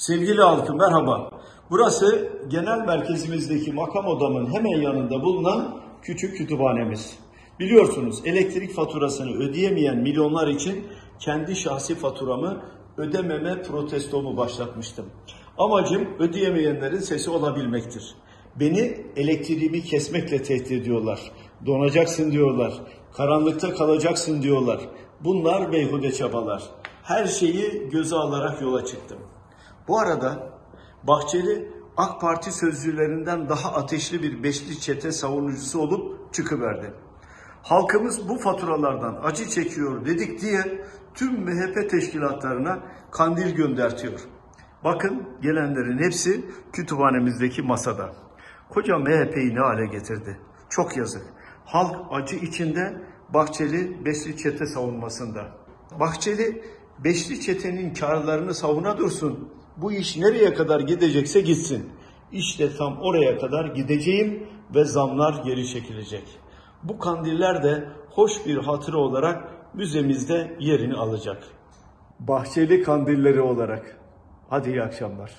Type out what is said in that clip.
Sevgili halkım merhaba. Burası genel merkezimizdeki makam odamın hemen yanında bulunan küçük kütüphanemiz. Biliyorsunuz elektrik faturasını ödeyemeyen milyonlar için kendi şahsi faturamı ödememe protestomu başlatmıştım. Amacım ödeyemeyenlerin sesi olabilmektir. Beni elektriğimi kesmekle tehdit ediyorlar. Donacaksın diyorlar. Karanlıkta kalacaksın diyorlar. Bunlar beyhude çabalar. Her şeyi göze alarak yola çıktım. Bu arada Bahçeli AK Parti sözcülerinden daha ateşli bir beşli çete savunucusu olup çıkıverdi. Halkımız bu faturalardan acı çekiyor dedik diye tüm MHP teşkilatlarına kandil göndertiyor. Bakın gelenlerin hepsi kütüphanemizdeki masada. Koca MHP'yi ne hale getirdi? Çok yazık. Halk acı içinde Bahçeli Beşli Çete savunmasında. Bahçeli Beşli Çete'nin karlarını savuna dursun. Bu iş nereye kadar gidecekse gitsin. İşte tam oraya kadar gideceğim ve zamlar geri çekilecek. Bu kandiller de hoş bir hatıra olarak müzemizde yerini alacak. Bahçeli kandilleri olarak. Hadi iyi akşamlar.